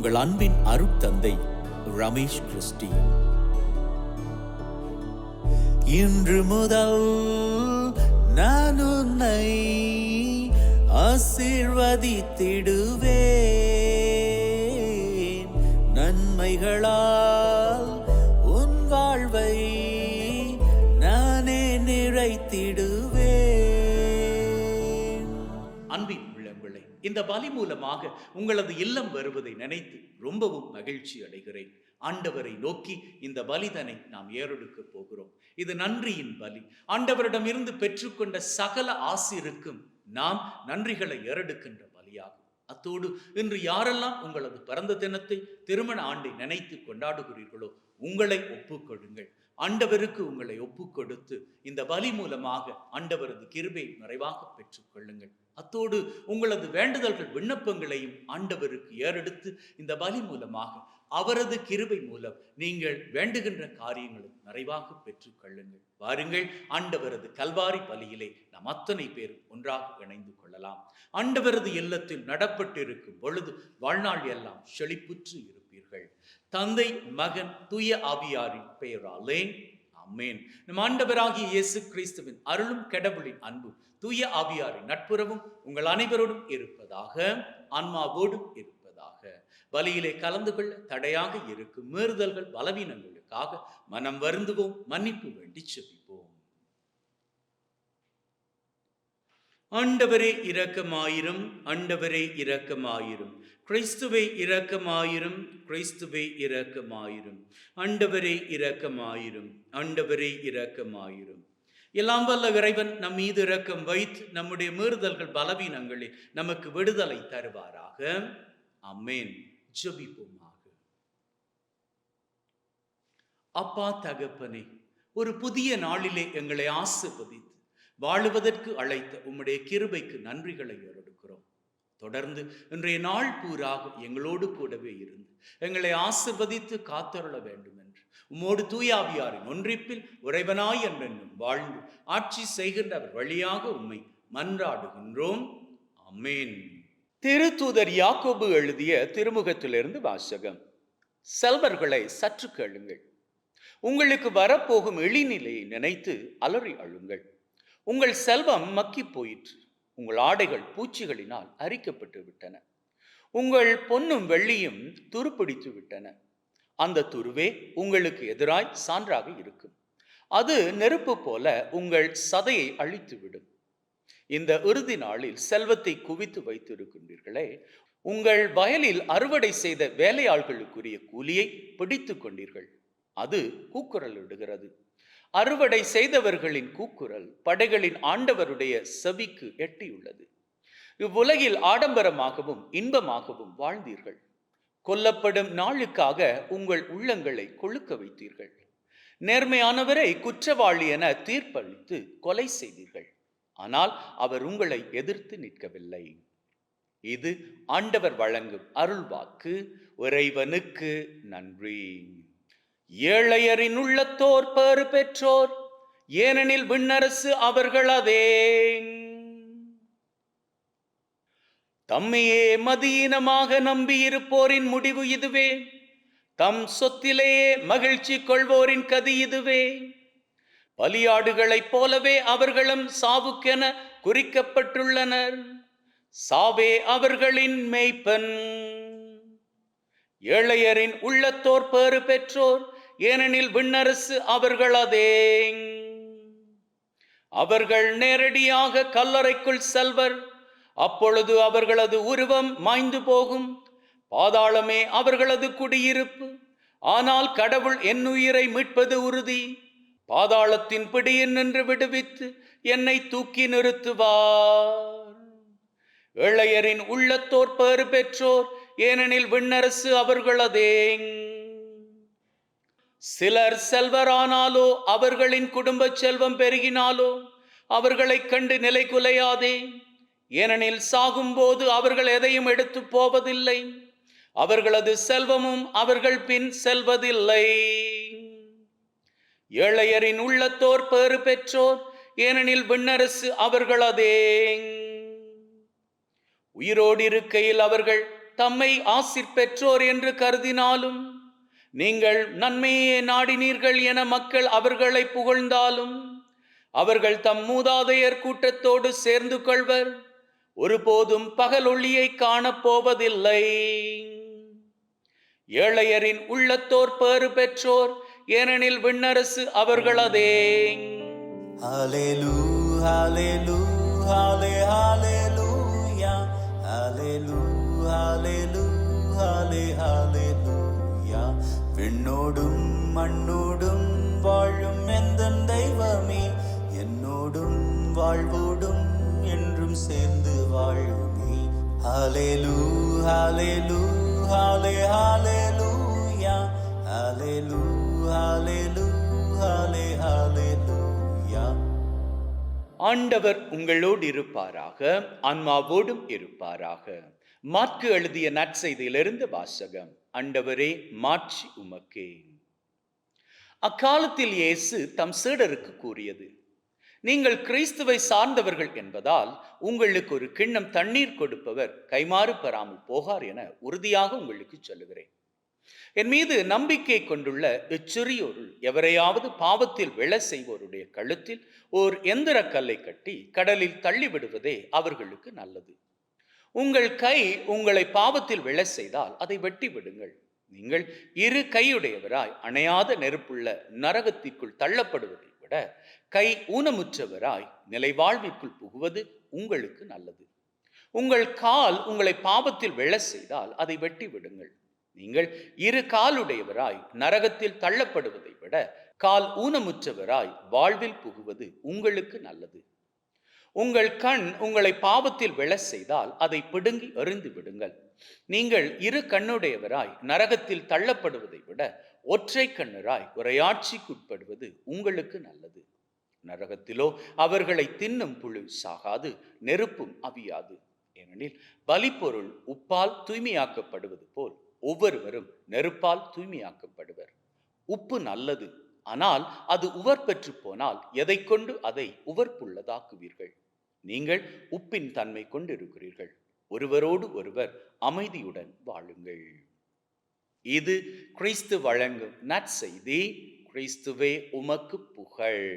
உங்கள் அன்பின் அருட்தந்தை ரமேஷ் கிறிஸ்டி. இன்று முதல் நான் உன்னை ஆசீர்வதித்திடுவேன். நன்மைகளால் உன் வாழ்வை நானே நிறைத்திடுவேன். அன்பின் இந்த பலி மூலமாக உங்களது இல்லம் வருவதை நினைத்து ரொம்பவும் மகிழ்ச்சி அடைகிறேன். ஆண்டவரை நோக்கி இந்த பலிதனை நாம் ஏறெடுக்க போகிறோம். இது நன்றியின் பலி. ஆண்டவரிடம் இருந்து பெற்றுக்கொண்ட சகல ஆசிருக்கும் நாம் நன்றிகளை ஏறெடுக்கின்ற பலியாகும். அத்தோடு இன்று யாரெல்லாம் உங்களது பிறந்த தினத்தை திருமண ஆண்டை நினைத்து கொண்டாடுகிறீர்களோ உங்களை ஒப்புக்கொடுங்கள் ஆண்டவருக்கு உங்களை ஒப்பு கொடுத்து இந்த பலி மூலமாக ஆண்டவரது கிருபை நிறைவாக பெற்றுக்கொள்ளுங்கள். அத்தோடு உங்களது வேண்டுதல்கள் விண்ணப்பங்களையும் ஆண்டவருக்கு ஏறெடுத்து இந்த பலி மூலமாக அவரது கிருபை மூலம் நீங்கள் வேண்டுகின்ற காரியங்களை நிறைவாக பெற்றுக்கொள்ளுங்கள். வாருங்கள் ஆண்டவரது கல்வாரி பலியிலே நாம் அத்தனை பேர் ஒன்றாக இணைந்து கொள்ளலாம். ஆண்டவரது இல்லத்தில் நடப்பட்டிருக்கும் பொழுது வாழ்நாள் எல்லாம் செழிப்புற்று இருப்பீர்கள் தந்தை மகன் தூய ஆவியாரின் பெயராலே. அம்மேன் நம் ஆண்டவராகிய இயேசு கிறிஸ்துவின் அருளும் கடவுளின் அன்பும் தூய ஆவியாரின் நட்புறவும் உங்கள் அனைவரோடும் இருப்பதாக ஆன்மாவோடும் இருப்பதாக. வலியிலே கலந்து கொள்ள தடையாக இருக்கும் மீறுதல்கள் பலவீனங்களுக்காக மனம் வருந்துவோம் மன்னிப்பு வேண்டி செபிப்போம் ஆண்டவரே இரக்கமாயிரும் ஆண்டவரே இரக்கமாயிரும். கிறிஸ்துவை இரக்கமாயிரும் கிறிஸ்துவே இரக்கமாயிரும். ஆண்டவரே இரக்கமாயிரும் ஆண்டவரே இரக்கமாயிரும். எல்லாம் வல்ல இறைவன் நம் மீது இரக்கம் வைத்து நம்முடைய மீறுதல்கள் பலவீனங்களில் நமக்கு விடுதலை தருவாராக. அம்மேன் ஜபிப்போமாக. அப்பா தகப்பனே ஒரு புதிய நாளிலே எங்களை ஆசிர்வதித்து வாழுவதற்கு அழைத்த உம்முடைய கிருபைக்கு நன்றிகளை ஏறெடுக்கிறோம். தொடர்ந்து இன்றைய நாள் பூராக எங்களோடு கூடவே இருந்து எங்களை ஆசிர்வதித்து காத்தருள வேண்டும் என்று உம்மோடு தூயாவியாரின் ஒன்றிப்பில் உறைவனாய் என்றென்னும் வாழ்ந்து ஆட்சி செய்கின்றவர் வழியாக உம்மை மன்றாடுகின்றோம். அமேன் திருத்தூதர் யாக்கோபு எழுதிய திருமுகத்திலிருந்து வாசகம். செல்வர்களை சற்று கேளுங்கள். உங்களுக்கு வரப்போகும் இழிநிலையை நினைத்து அலறி அழுங்கள். உங்கள் செல்வம் மக்கி போயிற்று. உங்கள் ஆடைகள் பூச்சிகளினால் அரிக்கப்பட்டு விட்டன. உங்கள் பொன்னும் வெள்ளியும் துருப்பிடித்து விட்டன. அந்த துருவே உங்களுக்கு எதிராய் சான்றாக இருக்கும். அது நெருப்பு போல உங்கள் சதையை அழித்துவிடும். இந்த இறுதி நாளில் செல்வத்தை குவித்து வைத்திருக்கின்றீர்களே உங்கள் வயலில் அறுவடை செய்த வேலையாள்களுக்குரிய கூலியை பிடித்து கொண்டீர்கள். அது கூக்குரல் இடுகிறது அறுவடை செய்தவர்களின் கூக்குரல் படைகளின் ஆண்டவருடைய செவிக்கு எட்டியுள்ளது. இவ்வுலகில் ஆடம்பரமாகவும் இன்பமாகவும் வாழ்ந்தீர்கள். கொல்லப்படும் நாளுக்காக உங்கள் உள்ளங்களை கொழுக்க வைத்தீர்கள். நேர்மையானவரை குற்றவாளி என தீர்ப்பளித்து கொலை செய்தீர்கள். ஆனால் அவர் உங்களை எதிர்த்து நிற்கவில்லை. இது ஆண்டவர் வழங்கும் அருள்வாக்கு. இறைவனுக்கு நன்றி. ஏழையரின் உள்ளத்தோர் பேறு பெற்றோர் ஏனெனில் விண்ணரசு அவர்களதே தம்மையே மதீனமாக நம்பியிருப்போரின் முடிவு இதுவே. தம் சொத்திலேயே மகிழ்ச்சி கொள்வோரின் கதி இதுவே. பலியாடுகளைப் போலவே அவர்களும் சாவுக்கென குறிக்கப்பட்டுள்ளனர். சாவே அவர்களின் மெய்ப்பன் ஏழையரின் உள்ளத்தோர் பேறு பெற்றோர் ஏனெனில் விண்ணரசு அவர்களதே. அவர்கள் நேரடியாக கல்லறைக்குள் செல்வர். அப்பொழுது அவர்களது உருவம் மாய்ந்து போகும். பாதாளமே அவர்களது குடியிருப்பு. ஆனால் கடவுள் என் உயிரை மீட்பது உறுதி. பாதாளத்தின் பிடியில் நின்று விடுவித்து என்னை தூக்கி நிறுத்துவார். இளையரின் உள்ளத்தோர் பேறு பெற்றோர் ஏனெனில் விண்ணரசு அவர்களதேங். சிலர் செல்வரானாலோ அவர்களின் குடும்ப செல்வம் பெருகினாலோ அவர்களைக் கண்டு நிலை குலையாதே. ஏனெனில் சாகும்போது அவர்கள் எதையும் எடுத்து போவதில்லை. அவர்களது செல்வமும் அவர்கள் பின் செல்வதில்லை. ஏழையரின் உள்ளத்தோர் பேறு பெற்றோர் ஏனெனில் விண்ணரசு அவர்களதே உயிரோடு இருக்கையில் அவர்கள் தம்மை ஆசிர் பெற்றோர் என்று கருதினாலும் நீங்கள் நன்மையே நாடினீர்கள் என மக்கள் அவர்களை புகழ்ந்தாலும் அவர்கள் தம் மூதாதையர் கூட்டத்தோடு சேர்ந்து கொள்வர். ஒருபோதும் பகல் ஒளியை காணப் போவதில்லை. ஏழையரின் உள்ளத்தோர் பேறு பெற்றோர் ஏனெனில் விண்ணரசு அவர்களதே ஹாலே விண்ணோடும் மண்ணோடும் வாழும் எந்த தெய்வமே என்னோடும் வாழ்வோடும் என்றும் சேர்ந்து வாழுமே. ஹalleluya hallelujah halle- hallelujah hallelujah hallelujah halle- hallelujah ஆண்டவர் உங்களோடு இருப்பாராக ஆன்மாவோடும் இருப்பாராக. மாற்கு எழுதிய நற்செய்தியிலிருந்து வாசகம். அண்டவரே மாட்சி உமக்கே. அக்காலத்தில் இயேசு தம் சீடருக்கு கூறியது நீங்கள் கிறிஸ்துவை சார்ந்தவர்கள் என்பதால் உங்களுக்கு ஒரு கிண்ணம் தண்ணீர் கொடுப்பவர் கைமாறு பெறாமல் போகார் என உறுதியாக உங்களுக்கு சொல்லுகிறேன். என் மீது நம்பிக்கை கொண்டுள்ள இச்சிறியோருள் எவரையாவது பாவத்தில் விழ செய்வோருடைய கழுத்தில் ஓர் எந்திர கல்லை கட்டி கடலில் தள்ளிவிடுவதே அவர்களுக்கு நல்லது. உங்கள் கை உங்களை பாவத்தில் விழ செய்தால் அதை வெட்டி விடுங்கள். நீங்கள் இரு கையுடையவராய் அணையாத நெருப்புள்ள நரகத்திற்குள் தள்ளப்படுவதை விட கை ஊனமுற்றவராய் நிலைவாழ்விற்குள் புகுவது உங்களுக்கு நல்லது. உங்கள் கால் உங்களை பாவத்தில் விழ செய்தால் அதை வெட்டி விடுங்கள். நீங்கள் இரு காலுடையவராய் நரகத்தில் தள்ளப்படுவதை விட கால் ஊனமுற்றவராய் வாழ்வில் புகுவது உங்களுக்கு நல்லது. உங்கள் கண் உங்களை பாவத்தில் விழ செய்தால் அதை பிடுங்கி எறிந்து விடுங்கள். நீங்கள் இரு கண்ணுடையவராய் நரகத்தில் தள்ளப்படுவதை விட ஒற்றை கண்ணராய் உரையாட்சிக்குட்படுவது உங்களுக்கு நல்லது. நரகத்திலோ அவர்களை தின்னும் புழு சாகாது நெருப்பும் அவியாது. ஏனெனில் பலிப்பொருள் உப்பால் தூய்மையாக்கப்படுவது போல் ஒவ்வொருவரும் நெருப்பால் தூய்மையாக்கப்படுவர். உப்பு நல்லது ஆனால் அது உவர் பெற்று போனால் எதை கொண்டு அதை உவர்ப்புள்ளதாக்குவீர்கள்? நீங்கள் உப்பின் தன்மை கொண்டிருக்கிறீர்கள். ஒருவரோடு ஒருவர் அமைதியுடன் வாழுங்கள். இது கிறிஸ்து வழங்கும் நற்செய்தி. கிறிஸ்துவே உமக்கு புகழ்.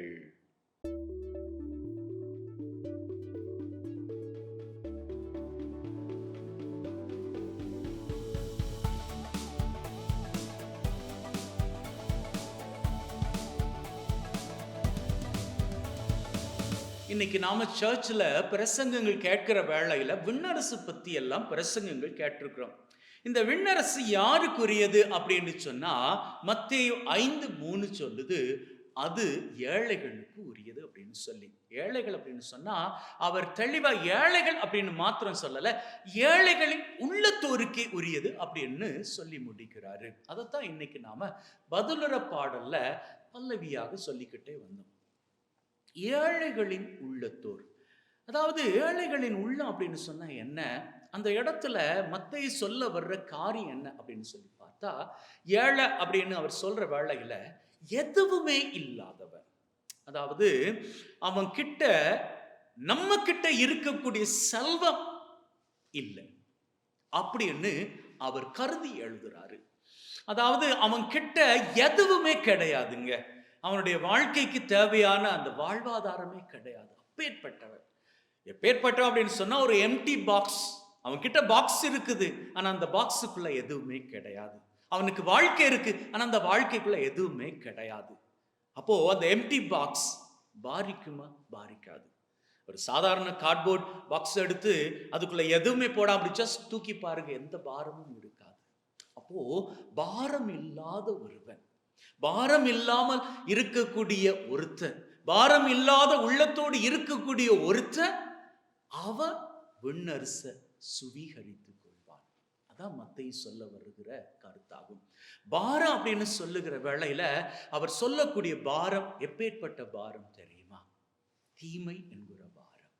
இன்னைக்கு நாம சர்ச்சில் பிரசங்கங்கள் கேட்கிற வேளையில் விண்ணரசு பத்தி எல்லாம் பிரசங்கங்கள் கேட்டிருக்கிறோம். இந்த விண்ணரசு யாருக்குரியது அப்படின்னு சொன்னா மத்திய ஐந்து மூணு சொல்லுது அது ஏழைகளுக்கு உரியது அப்படின்னு சொல்லி. ஏழைகள் அப்படின்னு சொன்னா அவர் தெளிவா ஏழைகள் அப்படின்னு மாத்திரம் சொல்லலை ஏழைகளின் உள்ளத்தோருக்கே உரியது அப்படின்னு சொல்லி முடிக்கிறாரு. அதைத்தான் இன்னைக்கு நாம பதிலுற பாடல்ல பல்லவியாக சொல்லிக்கிட்டே வந்தோம். ஏழைகளின் உள்ளத்தோர். அதாவது ஏழைகளின் உள்ளம் அப்படின்னு சொன்னா என்ன? அந்த இடத்துல மத்தையை சொல்ல வர்ற காரியம் என்ன அப்படின்னு சொல்லி பார்த்தா ஏழை அப்படின்னு அவர் சொல்ற வேலையில் எதுவுமே இல்லாதவன். அதாவது அவன் கிட்ட நம்ம கிட்ட இருக்கக்கூடிய செல்வம் இல்லை. அப்படின்னு அவர் கருதி எழுதுறாரு. அதாவது அவன் கிட்ட எதுவுமே கிடையாதுங்க. அவனுடைய வாழ்க்கைக்கு தேவையான அந்த வாழ்வாதாரமே கிடையாது. அப்பேற்பட்டவன். எப்பேற்பட்டவன் அப்படின்னு சொன்னா ஒரு எம்டி பாக்ஸ் அவன்கிட்ட பாக்ஸ் இருக்குது ஆனா அந்த பாக்ஸுக்குள்ள எதுவுமே கிடையாது. அவனுக்கு வாழ்க்கை இருக்கு ஆனா அந்த வாழ்க்கைக்குள்ள எதுவுமே கிடையாது. அப்போ அந்த எம்டி பாக்ஸ் பாரிக்குமா? பாரிக்காது. ஒரு சாதாரண கார்ட்போர்ட் பாக்ஸ் எடுத்து அதுக்குள்ள எதுவுமே போடாம அப்படி ஜஸ்ட் தூக்கி பாருங்க எந்த பாரமும் இருக்காது. அப்போ பாரம் இல்லாத ஒருவன். பாரம் இல்லாமல் இருக்கக்கூடிய ஒருத்தன் பாரம் இல்லாத உள்ளத்தோடு இருக்கக்கூடிய ஒருத்தன் அவ விண்ணரச சுவீகரித்துக் கொள்வான். அதான் மத்தை சொல்ல வருகிற கருத்தாகும். பாரம் அப்படின்னு சொல்லுகிற வேளையில அவர் சொல்லக்கூடிய பாரம் எப்பேற்பட்ட பாரம் தெரியுமா? தீமை என்கிற பாரம்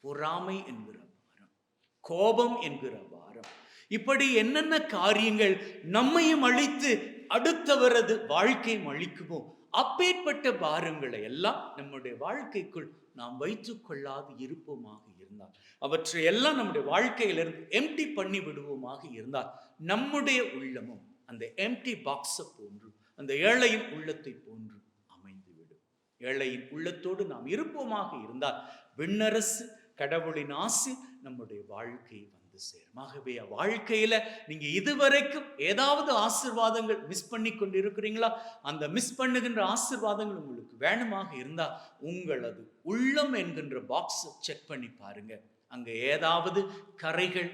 பொறாமை என்கிற பாரம் கோபம் என்கிற பாரம். இப்படி என்னென்ன காரியங்கள் நம்மையும் அழித்து அடுத்தவரது வாழ்க்கை அழிக்குமோ அப்பேற்பட்ட பாரங்களை எல்லாம் நம்முடைய வாழ்க்கைக்குள் நாம் வைத்து கொள்ளாது இருப்போமாக இருந்தால் அவற்றை எல்லாம் நம்முடைய வாழ்க்கையிலிருந்து எம்டி பண்ணி விடுவோமாக இருந்தால் நம்முடைய உள்ளமும் அந்த எம்டி பாக்ஸை போன்று அந்த ஏழையின் உள்ளத்தை போன்று அமைந்துவிடும். ஏழையின் உள்ளத்தோடு நாம் இருப்போமாக இருந்தால் விண்ணரசு கடவுளின் ஆசை நம்முடைய வாழ்க்கை வந்து சேரும் ஆகவே வாழ்க்கையில நீங்க இதுவரைக்கும் ஏதாவது ஆசிர்வாதங்கள் மிஸ் பண்ணி கொண்டு இருக்கிறீங்களா அந்த மிஸ் பண்ணுகின்ற ஆசிர்வாதங்கள் உங்களுக்கு வேணுமாக இருந்தா உங்களது உள்ளம் என்கின்ற பாக்ஸ் செக் பண்ணி பாருங்க. அங்க ஏதாவது கரைகள்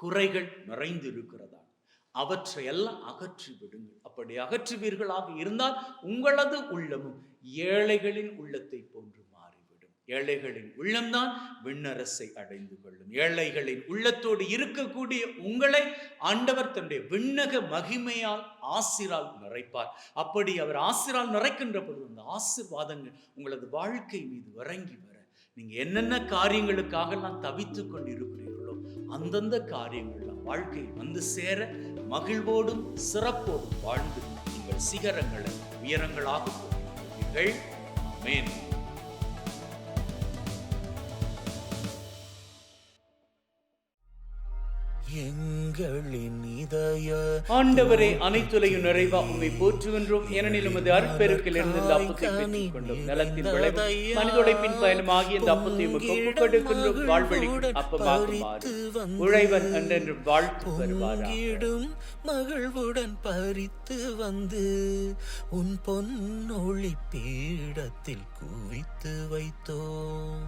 குறைகள் நிறைந்து இருக்கிறதா அவற்றை எல்லாம் அகற்றி விடுங்கள். அப்படி அகற்றுவீர்களாக இருந்தால் உங்களது உள்ளமும் ஏழைகளின் உள்ளத்தை ஏழைகளின் உள்ளம்தான் விண்ணரசை அடைந்து கொள்ளும். ஏழைகளின் உள்ளத்தோடு இருக்கக்கூடிய உங்களை ஆண்டவர் தன்னுடைய விண்ணக மகிமையால் ஆசிரால் நிறைப்பார் அப்படி அவர் ஆசிரால் நிறைக்கின்ற பொழுது அந்த ஆசிர்வாதங்கள் உங்களது வாழ்க்கை மீது வரங்கி வர. நீங்க என்னென்ன காரியங்களுக்காகலாம் தவித்து கொண்டு இருக்கிறீர்களோ அந்தந்த காரியங்கள்லாம் வாழ்க்கை வந்து சேர மகிழ்வோடும் சிறப்போடும் வாழ்ந்து நீங்கள் சிகரங்களை உயரங்களாக போகிறீர்கள் ஆமென். ஆண்டவரே அனைத்துலையும் நிறைவா உண்மை போற்றுகின்றோம். ஏனெனில் உமது அற்பெருக்கில் இருந்து இந்த அப்பத்தை பெற்றுக் கொண்டோம் நலத்தின் விளைவு மனிதொடைப்பின் பயணமாகி இந்த அப்பத்தை உமக்கு ஒப்புக் கொடுக்கின்றோம் வாழ்வழிக்கும் அப்பமாக மாறி உழைவன் என்றென்றும் வாழ்த்து வருவாரா பங்கிடும் மகிழ்வுடன் பறித்து வந்து உன் பொன்னொளி பீடத்தில் குவித்து வைத்தோம்.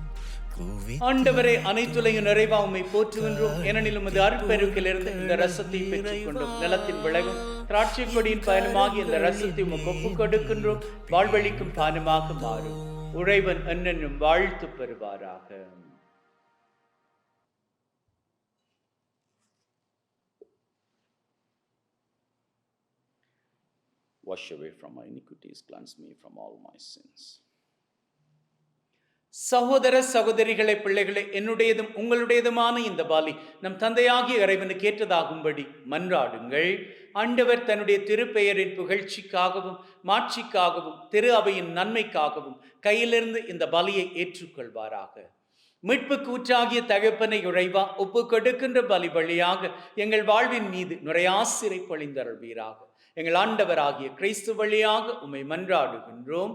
ஆண்டவரே அனைத்துலையும் நிறைவா உம்மை போற்றுகின்றோம். ஏனெனில் உமது அற்பெருக்கில் இருந்து இந்த ரசத்தை பெற்றுக் கொண்டோம் நிலத்தின் விளைவும் திராட்சை கொடியின் பயணமாகி இந்த ரசத்தை உமக்கு ஒப்புக் கொடுக்கின்றோம். வாழ்வழிக்கும் பானமாக மாறும். உழைவன் என்னென்னும் வாழ்த்து பெறுவாராக. Wash away from my iniquities, cleanse me from all my sins. சகோதர சகோதரிகளை பிள்ளைகளை என்னுடையதும் உங்களுடையதுமான இந்த பாலி நம் தந்தையாகிய இறைவனுக்கு ஏற்றதாகும்படி மன்றாடுங்கள். ஆண்டவர் தன்னுடைய திருப்பெயரின் புகழ்ச்சிக்காகவும் மாட்சிக்காகவும் திரு அவையின் நன்மைக்காகவும் கையிலிருந்து இந்த பலியை ஏற்றுக்கொள்வாராக. மீட்பு கூற்றாகிய தகப்பனை உழைவா ஒப்பு கொடுக்கின்ற பலி வழியாக எங்கள் வாழ்வின் மீது நுரையாசிரை பொழிந்தருள்வீராக. எங்கள் ஆண்டவராகிய கிறிஸ்து வழியாக உம்மை மன்றாடுகின்றோம்.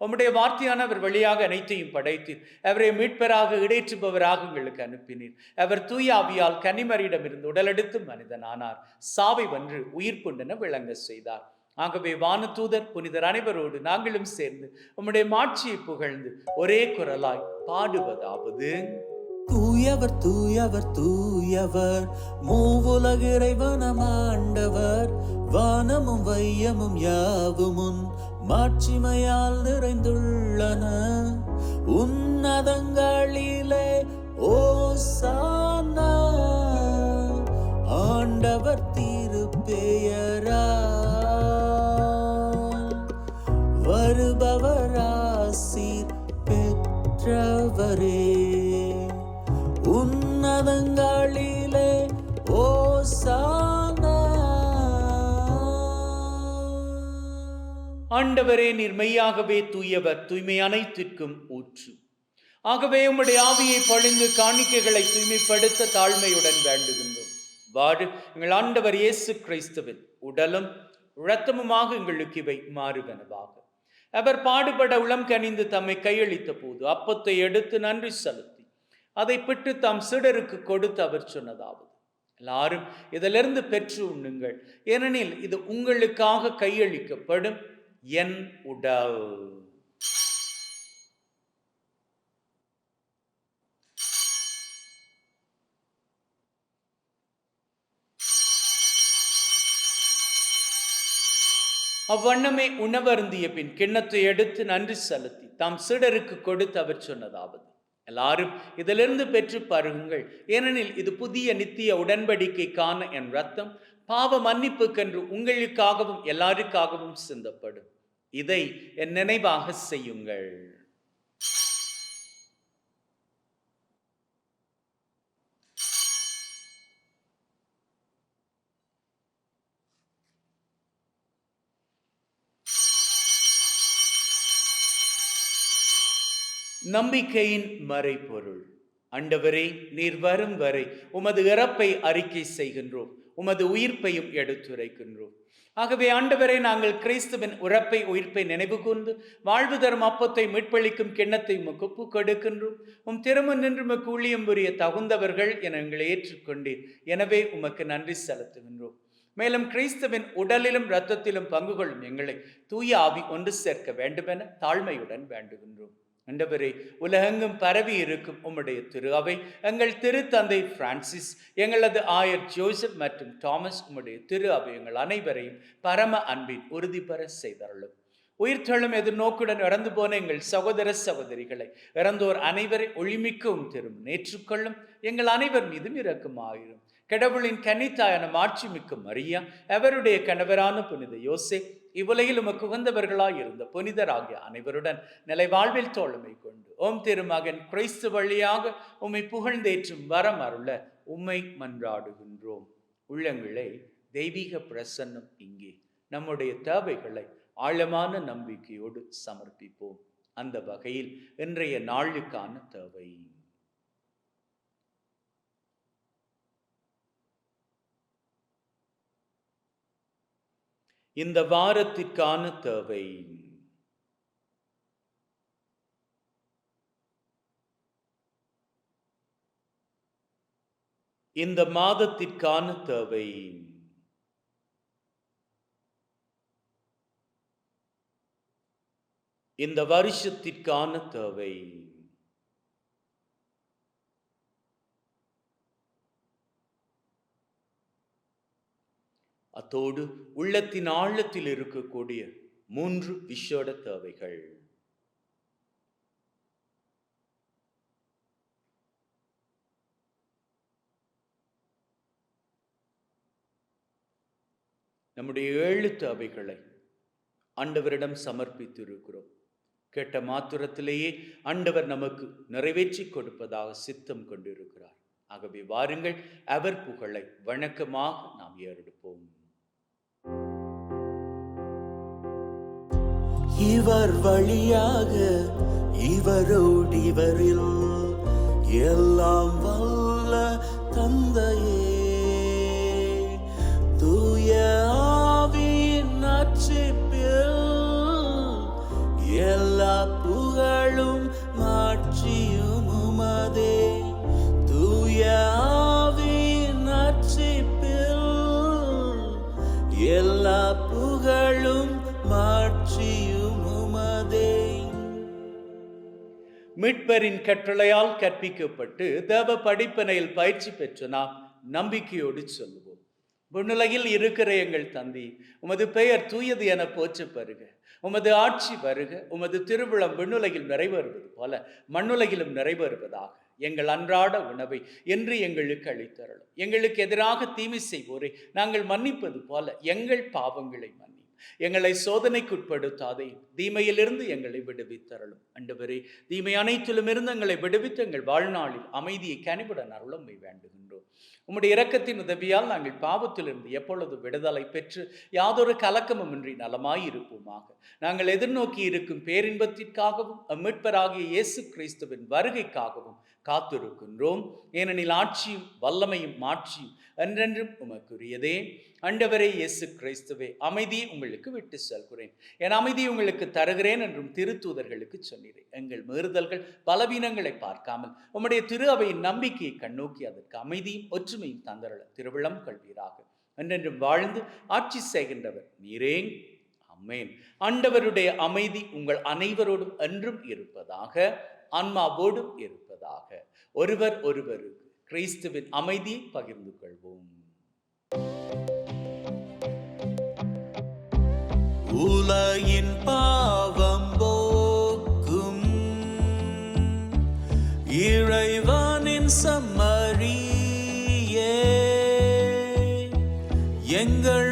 உம்முடைய வார்த்தையானவர் வழியாக அனைத்தையும் படைத்தீர் அவரை மீட்பராக இடைற்றுபவராக எங்களுக்கு அனுப்பினீர். அவர் தூய ஆவியால் கனிமரியிடமிருந்து உடலெடுத்து மனிதனானார். சாவை வென்று உயிர் கொண்டென விளங்க செய்தார். ஆகவே வானதூதர் புனிதர் அனைவரோடு நாங்களும் சேர்ந்து உம்முடைய மாட்சியை புகழ்ந்து ஒரே குரலாய் பாடுவதாவது. தூயவர் தூயவர் தூயவர் மூவுலக ஆண்டவர் வானமும் வையமும் யாவுமுன் மாட்சிமையால் நிறைந்துள்ளன. உன்னதங்களிலே ஓசானா. ஆண்டவர் தீரு பெயரா வருபவராசீர் பெற்றவரே. ஆண்டவரே நீர் மெய்யாகவே தூயவர். தூய்மை அனைத்திற்கும் ஊற்று. ஆகவே உம்முடைய ஆவியை பழிந்து காணிக்கைகளை தூய்மைப்படுத்த தாழ்மையுடன் வேண்டுகின்றோம். வாடு எங்கள் ஆண்டவர் இயேசு கிறிஸ்துவின் உடலும் இரத்தமுமாக எங்களுக்கு இவை மாறுவனவாக. அவர் பாடுபட உளம் கனிந்து தம்மை கையளித்த போது அப்பத்தை எடுத்து நன்றி செலுத்தி அதை பிட்டு தம் சிடருக்கு கொடுத்து அவர் சொன்னதாவது எல்லாரும் இதிலிருந்து பெற்று உண்ணுங்கள். ஏனெனில் இது உங்களுக்காக கையளிக்கப்படும் என் உடல். அவ்வண்ணமே உணவருந்திய பின் கிண்ணத்தை எடுத்து நன்றி செலுத்தி தாம் சீடருக்கு கொடுத்து அவர் சொன்னதாவது. எல்லாரும் இதிலிருந்து பெற்று பருகுங்கள். ஏனெனில் இது புதிய நித்திய உடன்படிக்கைக்கான என் ரத்தம் பாவ மன்னிப்புக்கென்று உங்களுக்காகவும் எல்லாருக்காகவும் சிந்தப்படும். இதை என் நினைவாக செய்யுங்கள். நம்பிக்கையின் மறைபொருள். அண்டவரே நீர் வரும் வரை உமது இறப்பை அறிக்கை செய்கின்றோம். உமது உயிர்ப்பையும் எடுத்துரைக்கின்றோம். ஆகவே ஆண்டவரை நாங்கள் கிறிஸ்துவின் உறப்பை உயிர்ப்பை நினைவு கூர்ந்து வாழ்வு தரும் அப்பத்தை மீட்பளிக்கும் கிண்ணத்தை உமக்கு ஒப்புக் கொடுக்கின்றோம். உம் திருமண் நின்று உமக்கு ஊழியம் புரிய தகுந்தவர்கள் என எங்களை ஏற்றுக்கொண்டீர். எனவே உமக்கு நன்றி செலுத்துகின்றோம். மேலும் கிறிஸ்துவின் உடலிலும் இரத்தத்திலும் பங்கு கொள்ளும் எங்களை தூய ஆவி ஒன்று சேர்க்க வேண்டுமென தாழ்மையுடன் வேண்டுகின்றோம். ஆண்டவரே உலகெங்கும் பரவி இருக்கும் உம்முடைய திரு அவை எங்கள் திருத்தந்தை பிரான்சிஸ் எங்களது ஆயர் ஜோசப் மற்றும் தாமஸ் உம்முடைய திரு அவை எங்கள் அனைவரையும் பரம அன்பின் உறுதிபெற செய்தருளும். உயிர்த்தெழும் எதிர்நோக்குடன் இறந்து போன எங்கள் சகோதர சகோதரிகளை இறந்தோர் அனைவரை ஒளிமிக்கவும் திரும்ப நேற்றுக்கொள்ளும் எங்கள் அனைவர் மீதும் இரக்கமாயிரும். கடவுளின் கனித்தாயான மாட்சி மிக்க மரியா அவருடைய கணவரான புனித யோசே இவ்வுலகில் உமக்கு உகந்தவர்களாய் இருந்த புனிதராகிய அனைவருடன் நிலை வாழ்வில் தோழமை கொண்டு ஓம் திருமகன் கிறிஸ்து வழியாக உம்மை புகழ்ந்தேற்றும் வரம் அருள உம்மை மன்றாடுகின்றோம். உள்ளங்களே தெய்வீக பிரசன்னம் இங்கே. நம்முடைய தேவைகளை ஆழமான நம்பிக்கையோடு சமர்ப்பிப்போம். அந்த வகையில் இன்றைய நாளுக்கான தேவை. இந்த வாரத்திற்கான தேவை. இந்த மாதத்திற்கான தேவை. இந்த வருஷத்திற்கான தேவை. அத்தோடு உள்ளத்தின் ஆழத்தில் இருக்கக்கூடிய மூன்று விஷோட தேவைகள். நம்முடைய ஏழு தேவைகளை ஆண்டவரிடம் சமர்ப்பித்து இருக்கிறோம் கேட்ட மாத்திரத்திலேயே ஆண்டவர் நமக்கு நிறைவேற்றி கொடுப்பதாக சித்தம் கொண்டிருக்கிறார். ஆகவே வாருங்கள் அவர் புகழை வணக்கமாக நாம் ஏறெடுப்போம். இவர் வழியாக இவரோடு இவரில் எல்லாம் வல்ல தந்தையே. தூய ஆவியின் நட்சிப்பில் எல்லா புகழும் மாட்சியும் உமதே. மீட்பரின் கட்டளையால் கற்பிக்கப்பட்டு தேவ படிப்பனையில் பயிற்சி பெற்று நாம் நம்பிக்கையோடு சொல்லுவோம். விண்ணுலகில் இருக்கிற எங்கள் தந்தி உமது பெயர் தூயது என போச்சு பருக. உமது ஆட்சி வருக உமது திருவிழம் விண்ணுலகில் நிறைவேறுவது போல மண்ணுலகிலும் நிறைவேறுவதாக. எங்கள் அன்றாட உணவை என்று எங்களுக்கு அளித்தரலும் எங்களுக்கு எதிராக தீமை செய்வோரை நாங்கள் மன்னிப்பது போல எங்கள் பாவங்களை எங்களை சோதனைக்குட்படுத்தாதே. தீமையிலிருந்து எங்களை விடுவித்தரலும் அண்டவரே தீமை அனைத்திலும் இருந்து எங்களை விடுவித்து எங்கள் வாழ்நாளில் அமைதியை கனிவுடன் அருளமை. வேண்டுகின்றோம் உம்முடைய இரக்கத்தின் உதவியால் நாங்கள் பாவத்திலிருந்து எப்பொழுது விடுதலை பெற்று யாதொரு கலக்கமுமின்றி நலமாயிருப்போமாக. நாங்கள் எதிர்நோக்கி இருக்கும் பேரின்பத்திற்காகவும் அம்மீட்பராகிய இயேசு கிறிஸ்துவின் வருகைக்காகவும் காத்திருக்கின்றோம். ஏனெனில் ஆட்சியும் வல்லமையும் மாட்சியும் என்றென்றும் உமக்குரியதே. அண்டவரே இயேசு கிறிஸ்துவே அமைதியை உங்களுக்கு விட்டு செல்கிறேன். என் அமைதியை உங்களுக்கு தருகிறேன் என்றும் திருத்தூதர்களுக்கு சொன்னீரேன் எங்கள் மீறுதல்கள் பலவீனங்களை பார்க்காமல் உம்முடைய திரு அவையின் நம்பிக்கையை கண்ணோக்கி அதற்கு அமைதியும் ஒற்றுமையும் தந்தரல திருவிழம் கல்வீராக என்றென்றும் வாழ்ந்து ஆட்சி செய்கின்றவர் நீரேங் அம்மேன் ஆண்டவருடைய அமைதி உங்கள் அனைவரோடும் என்றும் இருப்பதாக ஆன்மாவோடும் இருப்பதாக. ஒருவர் ஒருவருக்கு கிறிஸ்துவின் அமைதி பகிர்ந்து கொள்வோம். உலகின் பாவம் போக்கும் இறைவனின் சம்ம எங்கள்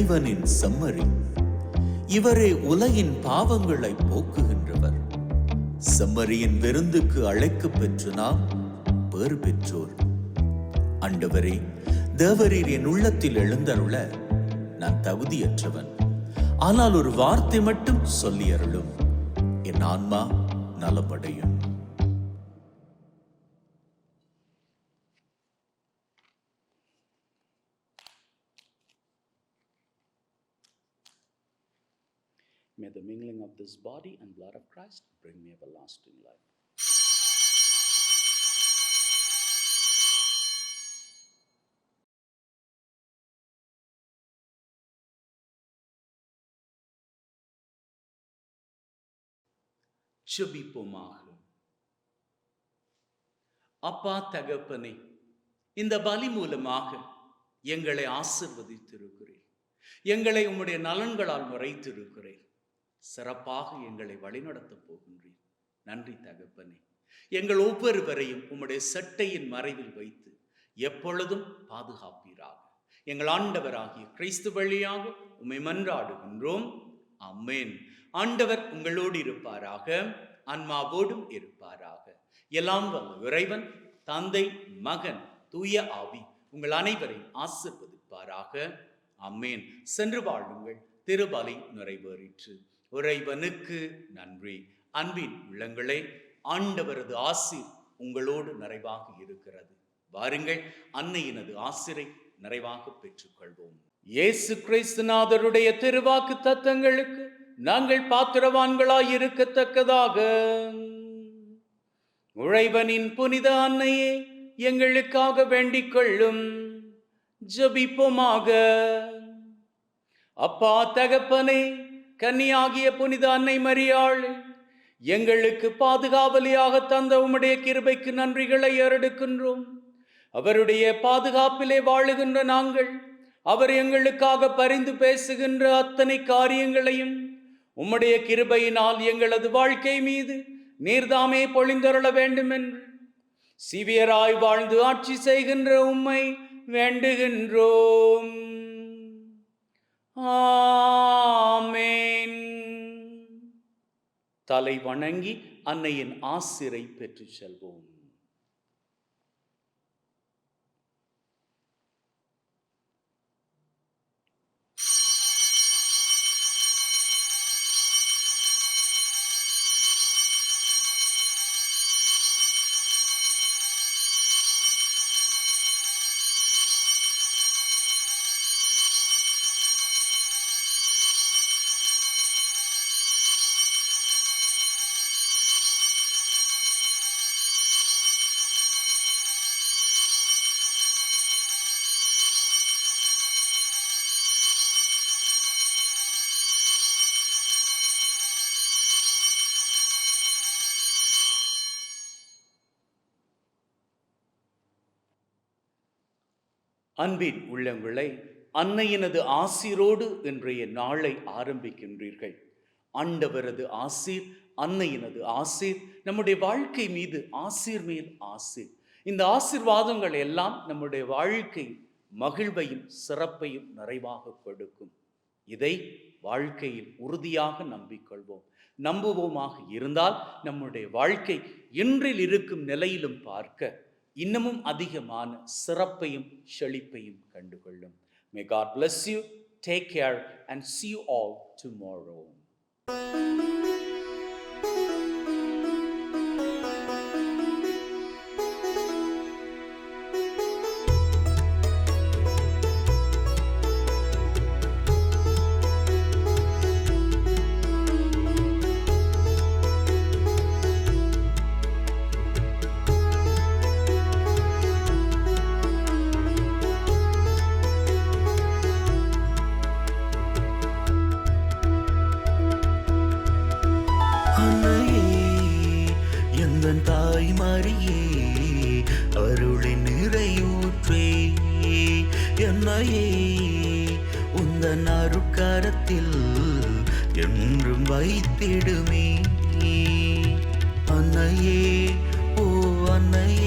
இறைவனின் செம்மறி இவரே உலகின் பாவங்களை போக்குகின்றவர். செம்மறியின் விருந்துக்கு அழைக்கப் பெற்று நாம் பேறு பெற்றோர். அண்டவரே தேவரீர் என் உள்ளத்தில் எழுந்தருள நான் தகுதியற்றவன். ஆனால் ஒரு வார்த்தை மட்டும் சொல்லி அருளும். என் ஆன்மா நலமடையும். This body and blood of Christ bring me everlasting life. செபிப்போமாக. அப்பா தகப்பனே இந்த பலி மூலமாக எங்களை ஆசிர்வதித்திருக்கிறேன் எங்களை உம்முடைய நலன்களால் முறைத்திருக்கிறேன் சிறப்பாக எங்களை வழிநடத்தப் போகின்றீர். நன்றி தகப்பனே. எங்கள் ஒவ்வொருவரையும் உம்முடைய சட்டையின் மறைவில் வைத்து எப்பொழுதும் பாதுகாப்பீராக. எங்கள் ஆண்டவராகிய கிறிஸ்து வழியாக உம்மை மன்றாடுகின்றோம். அம்மேன் ஆண்டவர் உங்களோடு இருப்பாராக. ஆன்மாவோடும் இருப்பாராக. எல்லாம் வல்ல இறைவன் தந்தை மகன் தூய ஆவி உங்கள் அனைவரையும் ஆசிர்வதிப்பாராக. அம்மேன் சென்று வாழுங்கள். திருபலி நிறைவேறிற்று இறைவனுக்கு நன்றி. அன்பின் உள்ளங்களே ஆண்டவரது ஆசி உங்களோடு நிறைவாக இருக்கிறது. வாருங்கள் அன்னையினது ஆசிரை நிறைவாக பெற்றுக்கொள்வோம். இயேசு கிறிஸ்துநாதருடைய திருவாக்கு தத்தங்களுக்கு நாங்கள் பாத்திரவான்களாய் இருக்கத்தக்கதாக. உழைவனின் புனித அன்னையே எங்களுக்காக வேண்டிக் கொள்ளும் ஜபிப்போமாக. அப்பா தகப்பனே கன்னியாகிய புனித அன்னை மரியாள் எங்களுக்கு பாதுகாவலியாக தந்த உம்முடைய கிருபைக்கு நன்றிகளை ஏறெடுக்கின்றோம் அவருடைய பாதுகாப்பிலே வாழுகின்ற நாங்கள் அவர் எங்களுக்காக பரிந்து பேசுகின்ற அத்தனை காரியங்களையும் உம்முடைய கிருபையினால் எங்களது வாழ்க்கை மீது நீர்தாமே பொழிந்தருள வேண்டும் என்று சிவியராய் வாழ்ந்து ஆட்சி செய்கின்ற உம்மை வேண்டுகின்றோம். ஆமே தலை வணங்கி அன்னையின் ஆசிரை பெற்றுச் செல்வோம். அன்பின் உள்ளங்களை அன்னையினது ஆசிரோடு இன்றைய நாளை ஆரம்பிக்கின்றீர்கள். ஆண்டவரது ஆசீர் அன்னையினது ஆசீர் நம்முடைய வாழ்க்கை மீது ஆசீர் மேல் ஆசீர். இந்த ஆசீர்வாதங்கள் எல்லாம் நம்முடைய வாழ்க்கை மகிழ்வையும் சிறப்பையும் நிறைவாக கொடுக்கும். இதை வாழ்க்கையில் உறுதியாக நம்பிக்கொள்வோம். நம்புவோமாக இருந்தால் நம்முடைய வாழ்க்கை இன்றில் இருக்கும் நிலையிலும் பார்க்க இன்னமும் அதிகமான சிறப்பையும் செழிப்பையும் கண்டுகொள்ளும். May God bless you take care and see all tomorrow thank you அன்னையே எந்தன் தாய் மாறியே அருளின் நிறையூற்றே என்னையே உந்தன் அருட்கரத்தில் என்றும் வைத்திடுமே. அன்னையே ஓ அன்னையே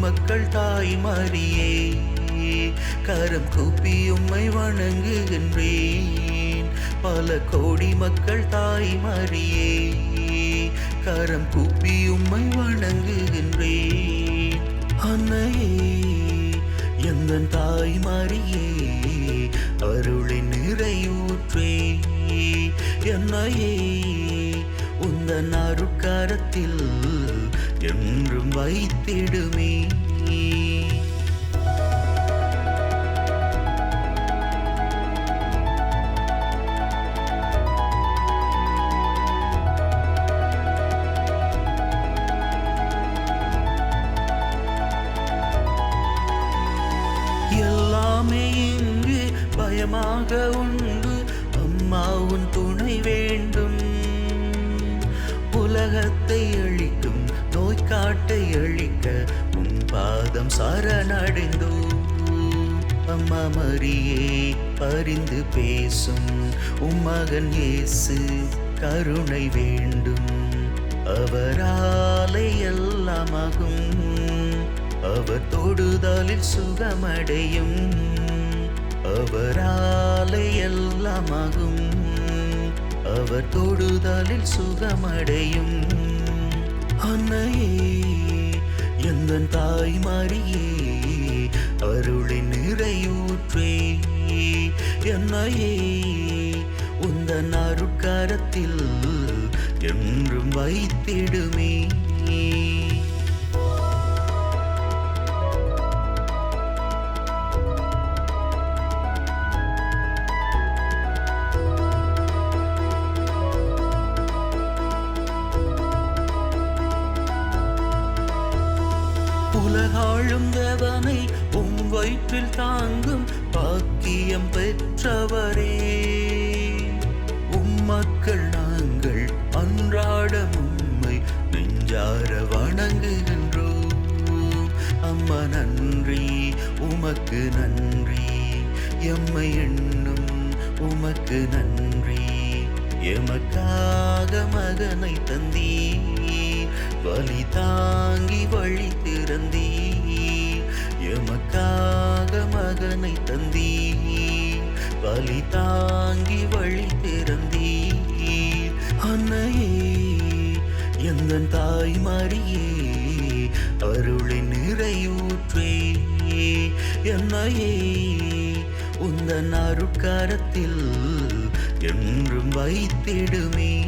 மக்கள் தாய் மாறியே கரம் கூப்பி உம்மை வணங்குகின்றேன். பல கோடி மக்கள் தாய் மாறியே கரம் கூப்பி உம்மை வணங்குகின்றேன். அன்னையே எந்த தாய் மாறியே அருளின் நிறையூற்றே என்னையே உந்தன் அருட்காரத்தில் என்றும் வைத்திடுமே. பேசும். உம்மகன் இயேசு கருணை வேண்டும். அவராலே எல்லாமாகும் அவர் தொடுதலில் சுகமடையும். அவராலே எல்லாமாகும் அவர் தொடுதலில் சுகமடையும். அன்னையே எந்த தாய் மாறியே அருளின் நிறையூற்றே என்னையே உந்த நறுக்கரத்தில் என்றும் வைத்திடுமே. மக்கள் நாங்கள் அன்றாடம் உண்மை நெஞ்சார வணங்குகின்றோம். அம்மா நன்றி உமக்கு நன்றி. எம்மை எண்ணும் உமக்கு நன்றி. எமக்காக மகனை தந்தீர். வழி தாங்கி வழி திறந்தீர். எமக்காக மகனை தந்தீர். வழி தாங்கி வழி திறந்தீ அன்னையே எந்த தாய் மாறியே அருளை நிறையூற்றே என்னையே உந்தன் அருட்காரத்தில் என்றும் வைத்திடுமே.